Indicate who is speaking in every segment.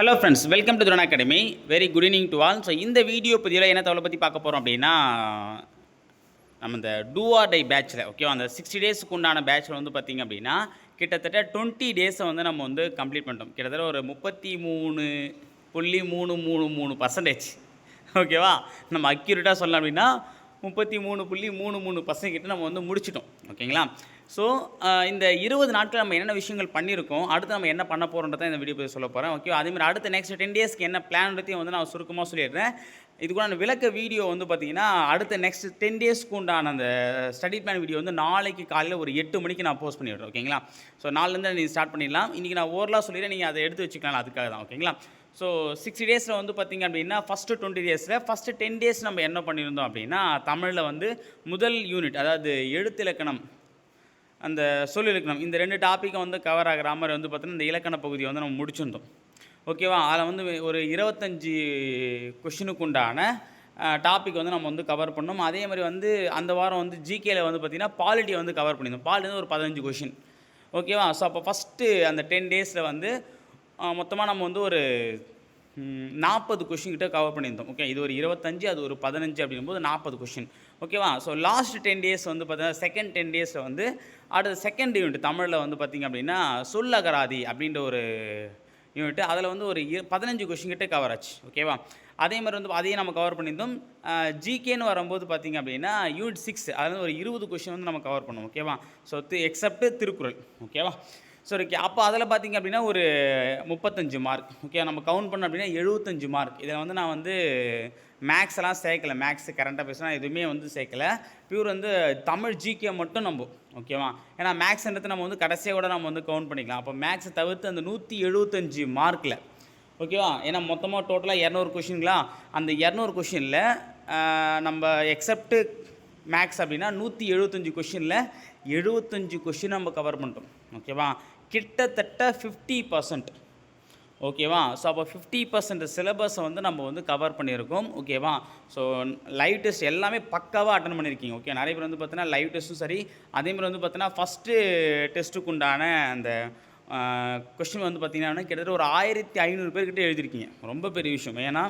Speaker 1: Hello friends welcome to Thuran academy very good evening to all so இந்த video பதிவில் என்ன தகவலை பற்றி பார்க்க போகிறோம் அப்படின்னா நம்ம இந்த டூ ஆர் டை பேட்சில் ஓகேவா அந்த சிக்ஸ்டி டேஸ்க்கு உண்டான பேட்சில் வந்து பார்த்திங்க அப்படின்னா கிட்டத்தட்ட டுவெண்ட்டி டேஸை வந்து நம்ம வந்து கம்ப்ளீட் பண்ணிட்டோம். கிட்டத்தட்ட ஒரு முப்பத்தி மூணு புள்ளி மூணு மூணு மூணு பர்சன்டேஜ் ஓகேவா நம்ம அக்யூரேட்டாக சொல்லலாம் அப்படின்னா முப்பத்தி மூணு புள்ளி மூணு மூணு பர்சன்ட் கிட்ட நம்ம வந்து முடிச்சிட்டோம் ஓகேங்களா ஸோ இந்த இருபது நாட்கள் நம்ம என்னென்ன விஷயங்கள் பண்ணியிருக்கோம் அடுத்து நம்ம என்ன பண்ண போகிறோன்றதை இந்த வீடியோ போய் சொல்ல போகிறேன் ஓகே அதேமாதிரி அடுத்த நெக்ஸ்ட் டென் டேஸ்க்கு என்ன பிளான்றதையும் வந்து நான் சுருக்கமாக சொல்லிடுறேன். இதுக்குள்ள விளக்க வீடியோ வந்து பார்த்தீங்கன்னா அடுத்த நெக்ஸ்ட் டென் டேஸ்க்கு உண்டான அந்த ஸ்டடி பிளான் வீடியோ வந்து நாளைக்கு காலையில் ஒரு எட்டு மணிக்கு நான் போஸ்ட் பண்ணிவிடுறேன் ஓகேங்களா ஸோ நாலுலேருந்து நீங்கள் ஸ்டார்ட் பண்ணிடலாம். இன்றைக்கி நான் ஓவரலாக சொல்லிடுறேன். நீங்கள் அதை எடுத்து வச்சுக்கலாம் அதுக்காக தான். ஓகேங்களா ஸோ சிக்ஸ்டி டேஸில் வந்து பார்த்திங்க அப்படின்னா ஃபஸ்ட்டு டுவெண்ட்டி டேஸில் ஃபஸ்ட்டு டென் டேஸ் நம்ம என்ன பண்ணியிருந்தோம் அப்படின்னா தமிழில் வந்து முதல் யூனிட் அதாவது எழுத்து இலக்கணம் அந்த சொல்லிலக்கணம் இந்த ரெண்டு டாப்பிக்கை வந்து கவர் ஆகிற மாதிரி வந்து பார்த்தோன்னா இந்த இலக்கண பகுதியை வந்து நம்ம முடிச்சிருந்தோம் ஓகேவா அதில் வந்து ஒரு இருபத்தஞ்சி கொஷினுக்கு உண்டான டாபிக் வந்து நம்ம வந்து கவர் பண்ணோம் அதே மாதிரி வந்து அந்த வாரம் வந்து ஜிகேல வந்து பார்த்திங்கன்னா பாலிட்டி வந்து கவர் பண்ணியிருந்தோம் பாலிட்டி வந்து ஒரு பதினஞ்சு கொஷின் ஓகேவா ஸோ அப்போ ஃபஸ்ட்டு அந்த டென் டேஸில் வந்து மொத்தமாக நம்ம வந்து ஒரு நாற்பது கொஷின் கிட்ட கவர் பண்ணியிருந்தோம். ஓகே இது ஒரு இருபத்தஞ்சு அது ஒரு பதினஞ்சு அப்படிங்கும்போது நாற்பது கொஷின் ஓகேவா? ஸோ லாஸ்ட் டென் டேஸ் வந்து பார்த்தீங்கன்னா செகண்ட் டென் டேஸில் வந்து அடுத்த செகண்ட் யூனிட் தமிழில் வந்து பார்த்திங்க அப்படின்னா சொல்லகராதி அப்படின்ற ஒரு யூனிட் அதில் வந்து ஒரு பதினஞ்சு கொஷின் கிட்டே கவர் ஆச்சு. ஓகேவா? அதே மாதிரி வந்து அதையும் நம்ம கவர் பண்ணியிருந்தோம். ஜிகேன்னு வரும்போது பார்த்திங்க அப்படின்னா யூனிட் சிக்ஸ் அதில் வந்து ஒரு இருபது கொஷின் வந்து நம்ம கவர் பண்ணோம். ஓகேவா? So except Thirukkural. ஓகேவா? ஸோ ஓகே அப்போ அதில் பார்த்திங்க அப்படின்னா ஒரு முப்பத்தஞ்சு மார்க் ஓகே நம்ம கவுண்ட் பண்ணோம் அப்படின்னா எழுபத்தஞ்சு மார்க் இதில் வந்து நான் வந்து மேக்ஸ் எல்லாம் சேர்க்கல. மேக்ஸ் கரண்ட் அஃபேர்ஸ்லாம் எதுவுமே வந்து சேர்க்கல. பியூர் வந்து தமிழ் ஜிகே மட்டும் நம்ம ஓகேவா ஏன்னா மேக்ஸ்ன்றது நம்ம வந்து கடைசியாக கூட நம்ம வந்து கவுண்ட் பண்ணிக்கலாம். அப்போ மேக்ஸை தவிர்த்து அந்த நூற்றி எழுபத்தஞ்சு மார்க்கில் ஓகேவா ஏன்னா மொத்தமாக டோட்டலாக இரநூறு கொஷின்களா அந்த இரநூறு கொஷினில் நம்ம எக்ஸப்ட்டு மேக்ஸ் அப்படின்னா நூற்றி எழுபத்தஞ்சு கொஷினில் எழுபத்தஞ்சு கொஷின் நம்ம கவர் பண்ணிட்டோம். ஓகேவா கிட்டத்தட்ட ஃபிஃப்டி பர்சன்ட் ஓகேவா? ஸோ அப்போ ஃபிஃப்டி பர்சன்ட் சிலபஸை வந்து நம்ம வந்து கவர் பண்ணியிருக்கோம். ஓகேவா? ஸோ லைவ் டெஸ்ட் எல்லாமே பக்காவாக அட்டன் பண்ணியிருக்கீங்க. ஓகே நிறைய பேர் வந்து பார்த்தீங்கன்னா லைவ் டெஸ்ட்டும் சரி. அதேமாதிரி வந்து பார்த்தீங்கன்னா ஃபஸ்ட்டு டெஸ்ட்டுக்கு உண்டான அந்த கொஸ்டின் வந்து பார்த்திங்கன்னா கிட்டத்தட்ட ஒரு ஆயிரத்தி ஐநூறு பேர்கிட்ட எழுதிருக்கீங்க ரொம்ப பெரிய விஷயம். ஏன்னா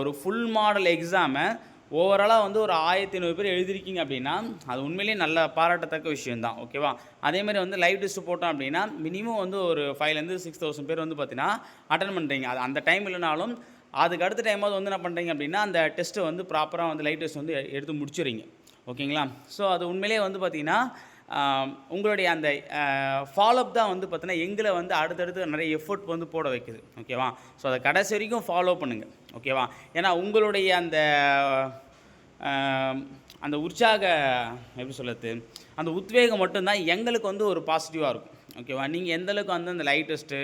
Speaker 1: ஒரு ஃபுல் மாடல் எக்ஸாமை ஓவராலாக வந்து ஒரு ஆயிரத்தி ஐநூறு பேர் எழுதிருக்கீங்க அப்படின்னா அது உண்மையிலேயே நல்ல பாராட்டத்தக்க விஷயம்தான் ஓகேவா அதேமாதிரி வந்து லைவ் டெஸ்ட் போட்டோம் அப்படின்னா மினிமம் வந்து ஒரு ஃபைவ்லேருந்து சிக்ஸ் தௌசண்ட் பேர் வந்து பார்த்தீங்கன்னா அட்டன் பண்ணுறீங்க அது அந்த டைம் இல்லைனாலும் அதுக்கு அடுத்த டைமாவது வந்து என்ன பண்ணுறீங்க அப்படின்னா அந்த டெஸ்ட்டை வந்து ப்ராப்பராக வந்து லைவ் டெஸ்ட் வந்து எடுத்து முடிச்சிடுறீங்க ஓகேங்களா ஸோ அது உண்மையிலேயே வந்து பார்த்தீங்கன்னா உங்களுடைய அந்த ஃபாலோஅப் தான் வந்து பார்த்தீங்கன்னா எங்களை வந்து அடுத்தடுத்து நிறைய எஃபோர்ட் வந்து போட வைக்குது ஓகேவா ஸோ அதை கடைசி வரைக்கும் ஃபாலோ பண்ணுங்கள் ஓகேவா? ஏன்னா உங்களுடைய அந்த அந்த உற்சாக எப்படி சொல்கிறது அந்த உத்வேகம் மட்டும்தான் எங்களுக்கு வந்து ஒரு பாசிட்டிவாக இருக்கும். ஓகேவா? நீங்கள் எந்தளவுக்கு வந்து அந்த லைட்டஸ்ட்டு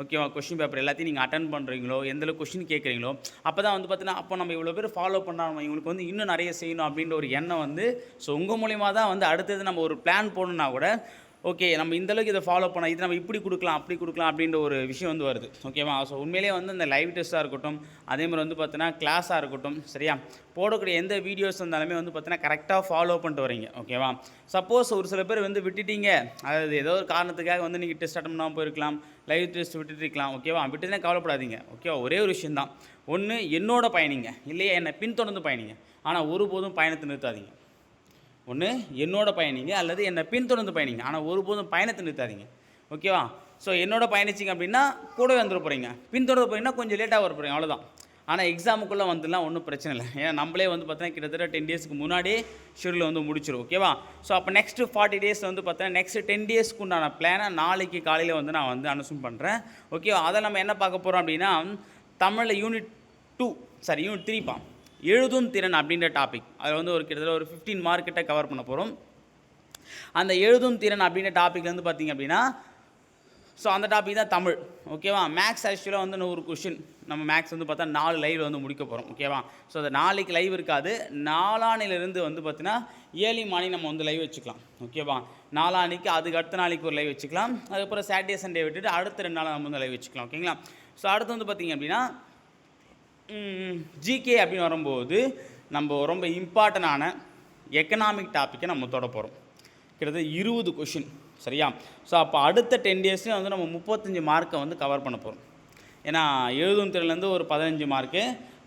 Speaker 1: ஓகேவா கொஷின் பேப்பர் எல்லாத்தையும் நீங்கள் அட்டன் பண்ணுறீங்களோ எந்தளவுக்கு கொஷின் கேட்குறீங்களோ அப்போ தான் வந்து பார்த்தீங்கன்னா அப்போ நம்ம இவ்வளோ பேர் ஃபாலோ பண்ணாமல் இவங்களுக்கு வந்து இன்னும் நிறைய செய்யணும் அப்படின்ற ஒரு எண்ணம் வந்து ஸோ உங்கள் மூலிமா தான் வந்து அடுத்தது நம்ம ஒரு பிளான் போடணுன்னா கூட ஓகே நம்ம இந்த அளவுக்கு இதை ஃபாலோ பண்ண இது நம்ம இப்படி கொடுக்கலாம் அப்படி கொடுக்கலாம் அப்படின்ற ஒரு விஷயம் வந்து வருது. ஓகேவா ஸோ உண்மையிலேயே வந்து இந்த லைவ் டெஸ்ட்டாக இருக்கட்டும் அதே மாதிரி வந்து பார்த்தீங்கன்னா கிளாஸாக இருக்கட்டும் சரியா? போடக்கூடிய எந்த வீடியோஸ் இருந்தாலுமே வந்து பார்த்தீங்கன்னா கரெக்டாக ஃபாலோ பண்ணிட்டு வரீங்க. ஓகேவா சப்போஸ் ஒரு சில பேர் வந்து விட்டுட்டீங்க. அதாவது ஏதோ ஒரு காரணத்துக்காக வந்து நீங்கள் டெஸ்ட் அட்டம் பண்ணாமல் போயிருக்கலாம் லைவ் டெஸ்ட் விட்டுட்டு இருக்கலாம் ஓகேவா விட்டுனா கவலைப்படாதீங்க. ஓகேவா ஒரே ஒரு விஷயந்தான் ஒன்று என்னோட பயணிங்க. இல்லையா? என்னை பின்தொடர்ந்து பயணிங்க. ஆனால் ஒருபோதும் பயணத்தை நிறுத்தாதீங்க. ஒன்று என்னோட பயணிங்க அல்லது என்னை பின்தொடர்ந்து பயணிங்க. ஆனால் ஒருபோதும் பயணத்தை நிறுத்தாதீங்க. ஓகேவா ஸோ என்னோட பயணிச்சிங்க அப்படின்னா கூடவே வந்துட போகிறீங்க பின்தொடர்ந்து போகிறீங்கன்னா கொஞ்சம் லேட்டாக வர போகிறீங்க அவ்வளோதான் ஆனால் எக்ஸாமுக்குள்ளே வந்துலாம் ஒன்றும் பிரச்சனை இல்லை. ஏன்னா நம்மளே வந்து பார்த்தீங்கன்னா கிட்டத்தட்ட டென் டேஸ்க்கு முன்னாடியே ஷெடியூல் வந்து முடிச்சிடும் ஓகேவா ஸோ அப்போ நெக்ஸ்ட்டு ஃபார்ட்டி டேஸ் வந்து பார்த்தீங்கன்னா நெக்ஸ்ட் டென் டேஸ்க்கு உண்டான பிளானை நாளைக்கு காலையில் வந்து நான் வந்து அனௌன்ஸ் பண்ணுறேன் ஓகேவா அதை நம்ம என்ன பார்க்க போகிறோம் அப்படின்னா தமிழில் யூனிட் டூ சாரி யூனிட் த்ரீப்பா எழுதும் திறன் அப்படின்ற டாபிக் அதில் வந்து ஒரு கிட்டத்தட்ட ஒரு ஃபிஃப்டீன் மார்க்கிட்ட கவர் பண்ண போகிறோம் அந்த எழுதும் திறன் அப்படின்ற டாபிக் வந்து பார்த்தீங்க அப்படின்னா ஸோ அந்த டாபிக் தான் தமிழ். ஓகேவா மேக்ஸ் ஆக்சுவலாக வந்து நூறு கொஷின் நம்ம மேக்ஸ் வந்து பார்த்தா நாலு லைவ் வந்து முடிக்க போகிறோம் ஓகேவா ஸோ அது நாளைக்கு லைவ் இருக்காது. நாளானிலிருந்து வந்து பார்த்தீங்கன்னா ஏர்லி மார்னிங் நம்ம வந்து லைவ் வச்சுக்கலாம். ஓகேவா நாளானிக்கு அதுக்கு அடுத்த நாளைக்கு ஒரு லைவ் வச்சுக்கலாம். அதுக்கப்புறம் சாட்டர்டே சண்டே விட்டுட்டு அடுத்த ரெண்டு நாள் நம்ம வந்து லைவ் வச்சுக்கலாம். ஓகேங்களா ஸோ அடுத்து வந்து பார்த்தீங்க அப்படின்னா ஜிகே அப்படின்னு வரும்போது நம்ம ரொம்ப இம்பார்ட்டண்டான எக்கனாமிக் டாப்பிக்கை நம்ம தொட போகிறோம் கிட்டத்தட்ட இருபது கொஷின் சரியா? ஸோ அப்போ அடுத்த டென் டேஸ்லேயும் வந்து நம்ம முப்பத்தஞ்சு மார்க்கை வந்து கவர் பண்ண போகிறோம் ஏன்னா எழுதும் திறன்லேருந்து ஒரு பதினஞ்சு மார்க்கு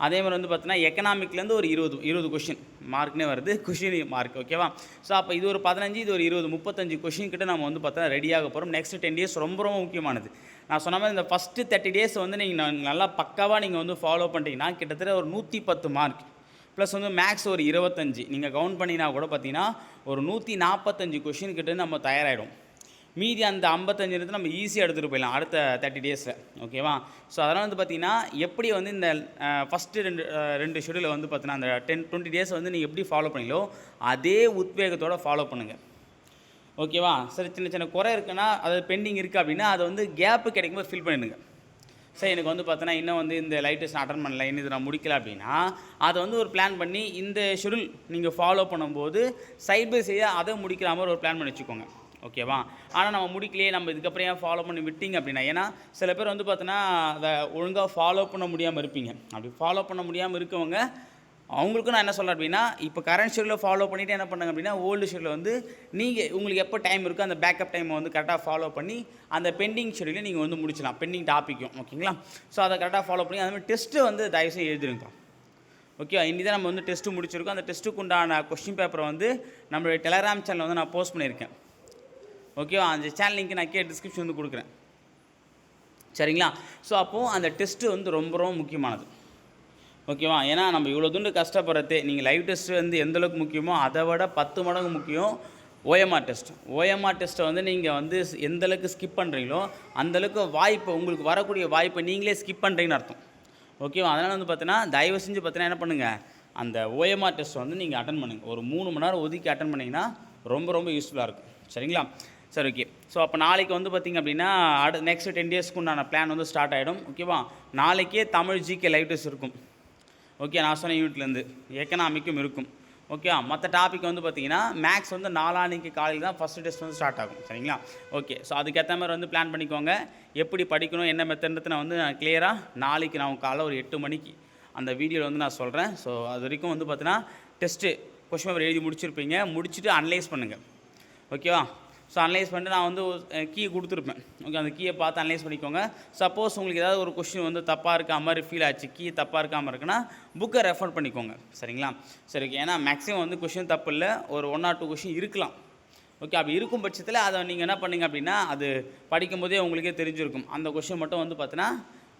Speaker 1: அதே மாதிரி வந்து பார்த்தீங்கன்னா எக்கனாமிக்லேருந்து ஒரு இருபது இருபது கொஷின் மார்க்னே வருது. கொஷின் மார்க் ஓகேவா ஸோ அப்போ இது ஒரு பதினஞ்சு இது ஒரு இருபது முப்பத்தஞ்சு கொஷின் கிட்ட நம்ம வந்து பார்த்தா ரெடியாக போகிறோம் நெக்ஸ்ட் டென் டேஸ் ரொம்ப ரொம்ப முக்கியமானது. நான் சொன்ன மாதிரி இந்த ஃபஸ்ட்டு தேர்ட்டி டேஸ் வந்து நீங்கள் நல்லா பக்காவாக நீங்கள் வந்து ஃபாலோ பண்ணிட்டீங்கன்னா கிட்டத்தட்ட ஒரு நூற்றி பத்து மார்க் ப்ளஸ் வந்து மேக்ஸ் ஒரு இருபத்தஞ்சு. நீங்கள் கவுண்ட் பண்ணினா கூட பார்த்தீங்கன்னா ஒரு நூற்றி நாற்பத்தஞ்சு கொஷின் கிட்ட நம்ம தயாராகிடும் மீதி அந்த ஐம்பத்தஞ்சு இருந்து நம்ம ஈஸியாக எடுத்துகிட்டு போயிடலாம் அடுத்த தேர்ட்டி டேஸில் ஓகேவா ஸோ அதனால் வந்து பார்த்தீங்கன்னா எப்படி வந்து இந்த ஃபஸ்ட்டு ரெண்டு ரெண்டு ஷெடியூலில் வந்து பார்த்தீங்கன்னா அந்த டென் டுவெண்ட்டி டேஸ் வந்து நீங்கள் எப்படி ஃபாலோ பண்ணீங்களோ அதே உத்வேகத்தோடு ஃபாலோ பண்ணுங்கள் ஓகேவா சரி சின்ன சின்ன குறை இருக்குன்னா அது பெண்டிங் இருக்குது அப்படின்னா அதை வந்து கேப்பு கிடைக்கும்போது ஃபில் பண்ணிடுங்க. சரி எனக்கு வந்து பார்த்தோன்னா இன்னும் வந்து இந்த லைட்டஸ் நான் அட்டன் பண்ணல இன்னும் இது நான் முடிக்கல அப்படின்னா அதை வந்து ஒரு பிளான் பண்ணி இந்த ஷெடியூல் நீங்கள் ஃபாலோ பண்ணும்போது சைட் பை சைடாக அதை முடிக்கிற மாதிரி ஒரு பிளான் பண்ணி வச்சுக்கோங்க. ஓகேவா? ஆனால் நம்ம முடிக்கலையே நம்ம இதுக்கப்புறம் ஏன் ஃபாலோ பண்ணி விட்டீங்க அப்படின்னா ஏன்னா சில பேர் வந்து பார்த்தோன்னா அதை ஒழுங்காக ஃபாலோ பண்ண முடியாமல் இருப்பீங்க. அப்படி ஃபாலோ பண்ண முடியாமல் இருக்கவங்க அவங்களுக்கும் நான் என்ன சொல்கிறேன் அப்படின்னா இப்போ கரண்ட் ஷெடியூலில் ஃபாலோ பண்ணிவிட்டு என்ன பண்ணுங்க அப்படின்னா ஓல்டு ஷெடியூலில் வந்து நீங்கள் உங்களுக்கு எப்போ டைம் இருக்கோ அந்த பேக்கப் டைமை வந்து கரெக்டாக ஃபாலோ பண்ணி அந்த பெண்டிங் ஷெடியூலை நீங்கள் வந்து முடிச்சலாம் பெண்டிங் டாப்பிக்கும் ஓகேங்களா? ஸோ அதை கரெக்டாக ஃபாலோ பண்ணி அது மாதிரி டெஸ்ட்டு வந்து தயவுசெய்து எழுதிருங்க. ஓகே இன்னி தான் நம்ம வந்து டெஸ்ட்டு முடிச்சிருக்கோம். அந்த டெஸ்ட்டுக்கு உண்டான கொஸ்டின் பேப்பரை வந்து நம்மளுடைய டெலகிராம் சேனலில் வந்து நான் போஸ்ட் பண்ணியிருக்கேன். ஓகேவா அந்த சேனல் லிங்க் நான் கே டிஸ்கிரிப்ஷன் வந்து கொடுக்குறேன். சரிங்களா? ஸோ அப்போது அந்த டெஸ்ட்டு வந்து ரொம்ப ரொம்ப முக்கியமானது. ஓகேவா ஏன்னா நம்ம இவ்வளோ துண்டு கஷ்டப்படுறது நீங்கள் லைவ் டெஸ்ட்டு வந்து எந்த அளவுக்கு முக்கியமோ அதை விட பத்து மடங்கு முக்கியம் ஓஎம்ஆர் டெஸ்ட் ஓஎம்ஆர் டெஸ்ட்டை வந்து நீங்கள் வந்து எந்தளவுக்கு ஸ்கிப் பண்ணுறீங்களோ அந்தளவுக்கு வாய்ப்பை உங்களுக்கு வரக்கூடிய வாய்ப்பை நீங்களே ஸ்கிப் பண்ணுறீங்கன்னு அர்த்தம். ஓகேவா அதனால் வந்து பார்த்தீங்கன்னா தயவு செஞ்சு பார்த்தீங்கன்னா என்ன பண்ணுங்கள் அந்த ஓஎம்ஆர் டெஸ்ட் வந்து நீங்கள் அட்டன் பண்ணுங்கள் ஒரு மூணு மணி நேரம் ஒதுக்கி அட்டன் பண்ணிங்கன்னா ரொம்ப ரொம்ப யூஸ்ஃபுல்லாக இருக்கும். சரிங்களா? சரி ஓகே ஸோ அப்போ நாளைக்கு வந்து பார்த்திங்க அப்படின்னா அடு நெக்ஸ்ட் டென் டேஸ்க்கு உண்டான பிளான் வந்து ஸ்டார்ட் ஆகிடும் ஓகேவா நாளைக்கே தமிழ் ஜிகே லைவ் டெஸ்ட் இருக்கும். ஓகே நான் சொன்ன யூனிட்லேருந்து எக்கனாமிக்கும் இருக்கும். ஓகே மற்ற டாபிக் வந்து பார்த்தீங்கன்னா மேக்ஸ் வந்து நாளான்னைக்கு காலையில் தான் ஃபஸ்ட்டு டெஸ்ட் வந்து ஸ்டார்ட் ஆகும் சரிங்களா? ஓகே ஸோ அதுக்கேற்ற மாதிரி வந்து பிளான் பண்ணிக்கோங்க. எப்படி படிக்கணும் என்ன மெத்தட்னு நான் வந்து நான் கிளியராக நாளைக்கு நான் காலைல ஒரு எட்டு மணிக்கு அந்த வீடியோவில் வந்து நான் சொல்கிறேன் ஸோ அது வரைக்கும் வந்து பார்த்தீங்கன்னா டெஸ்ட்டு கொஷின் பேப்பர் எழுதி முடிச்சிருப்பீங்க. முடிச்சுட்டு அனலைஸ் பண்ணுங்கள் ஓகேவா ஸோ அனலைஸ் பண்ணிட்டு நான் வந்து கீ கொடுத்துருப்பேன். ஓகே அந்த கீயை பார்த்து அனலைஸ் பண்ணிக்கோங்க. சப்போஸ் உங்களுக்கு ஏதாவது ஒரு கொஷின் வந்து தப்பாக இருக்க மாதிரி ஃபீல் ஆச்சு கீ தப்பாக இருக்காமல் இருக்குன்னா புக்கை ரெஃபர் பண்ணிக்கோங்க. சரிங்களா? சரி ஓகே ஏன்னா மேக்ஸிமம் வந்து கொஷின் தப்பு இல்லை. ஒரு ஒன் ஆர் டூ கொஷின் இருக்கலாம். ஓகே அப்படி இருக்கும் பட்சத்தில் அதை நீங்கள் என்ன பண்ணுங்க அப்படின்னா அது படிக்கும்போதே உங்களுக்கே தெரிஞ்சிருக்கும். அந்த கொஷின் மட்டும் வந்து பார்த்தீங்கன்னா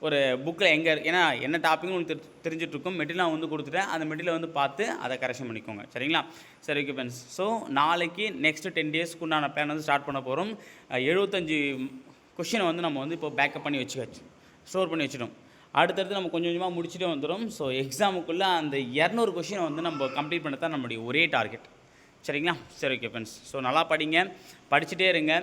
Speaker 1: ஒரு புக்கில் எங்கே ஏன்னா என்ன டாப்பிக்னு உங்களுக்கு தெரி- தெரிஞ்சுட்டு மெட்டீரியல் நான் வந்து கொடுத்துட்டேன். அந்த மெட்டீரியல் வந்து பார்த்து அதை கரெக்ஷன் பண்ணிக்கோங்க. சரிங்களா? சரி ஓகே ஃப்ரெண்ட்ஸ் ஸோ நாளைக்கு நெக்ஸ்ட் டென் டேஸ்க்கு உண்டான பிளான் வந்து ஸ்டார்ட் பண்ண போகிறோம் எழுபத்தஞ்சு கொஷினை வந்து நம்ம வந்து இப்போ பேக்கப் பண்ணி வச்சுக்காச்சு. ஸ்டோர் பண்ணி வச்சிடும் அடுத்தடுத்து நம்ம கொஞ்சம் கொஞ்சமாக முடிச்சுட்டே வந்துடும் ஸோ எக்ஸாமுக்குள்ளே அந்த இரநூறு கொஷினை வந்து நம்ம கம்ப்ளீட் பண்ண தான் நம்முடைய ஒரே டார்கெட் சரிங்களா? சரி ஓகே ஃப்ரெண்ட்ஸ் ஸோ நல்லா படிங்க. படிச்சுட்டே இருங்க.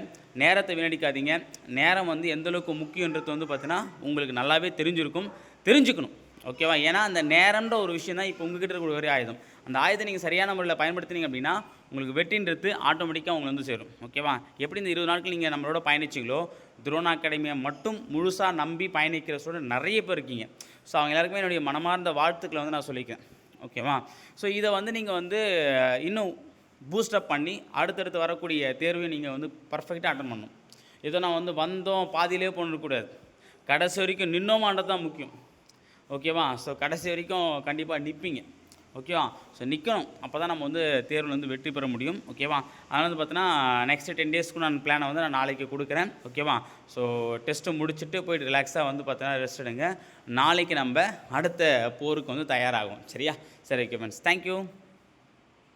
Speaker 1: நேரத்தை வீணடிக்காதீங்க. நேரம் வந்து எந்த அளவுக்கு முக்கியன்றது வந்து பார்த்தீங்கன்னா உங்களுக்கு நல்லாவே தெரிஞ்சிருக்கும். தெரிஞ்சுக்கணும். ஓகேவா ஏன்னா அந்த நேரம்ன்ற ஒரு விஷயம் தான் இப்போ உங்ககிட்ட இருக்கிற ஒரே ஆயுதம். அந்த ஆயுதத்தை நீங்கள் சரியான முறையில் பயன்படுத்தினீங்க அப்படின்னா உங்களுக்கு வெற்றின்றது ஆட்டோமேட்டிக்காக உங்களை வந்து சேரும். ஓகேவா எப்படி இந்த இருபது நாட்கள் நீங்கள் நம்மளோட பயணிச்சிங்களோ துரோணா அகாடமியை மட்டும் முழுசாக நம்பி பயணிக்கிற ஸ்டூடெண்ட் நிறைய பேர் இருக்கீங்க. ஸோ அவங்க எல்லாருக்குமே என்னுடைய மனமார்ந்த வாழ்த்துக்களை வந்து நான் சொல்லிக்கிறேன். ஓகேவா ஸோ இதை வந்து நீங்கள் வந்து இன்னும் பூஸ்டப் பண்ணி அடுத்தடுத்து வரக்கூடிய தேர்வையும் நீங்கள் வந்து பர்ஃபெக்டாக அட்டன் பண்ணணும். இதை நான் வந்து வந்தோம் பாதியிலே போனக்கூடாது கடைசி வரைக்கும் நின்னோமான்றது தான் முக்கியம். ஓகேவா ஸோ கடைசி வரைக்கும் கண்டிப்பாக நிற்பீங்க ஓகேவா ஸோ நிற்கணும் அப்போ தான் நம்ம வந்து தேர்வில் வந்து வெற்றி பெற முடியும். ஓகேவா அதனால் வந்து பார்த்தீங்கன்னா நெக்ஸ்ட் டென் டேஸ்க்கு நான் பிளானை வந்து நான் நாளைக்கு கொடுக்குறேன். ஓகேவா ஸோ டெஸ்ட்டு முடிச்சுட்டு போயிட்டு ரிலாக்ஸாக வந்து பார்த்தீங்கன்னா ரெஸ்ட் எடுங்க. நாளைக்கு நம்ம அடுத்த போருக்கு வந்து தயாராகும். சரியா? சரி ஓகே ஃப்ரெண்ட்ஸ் தேங்க்யூ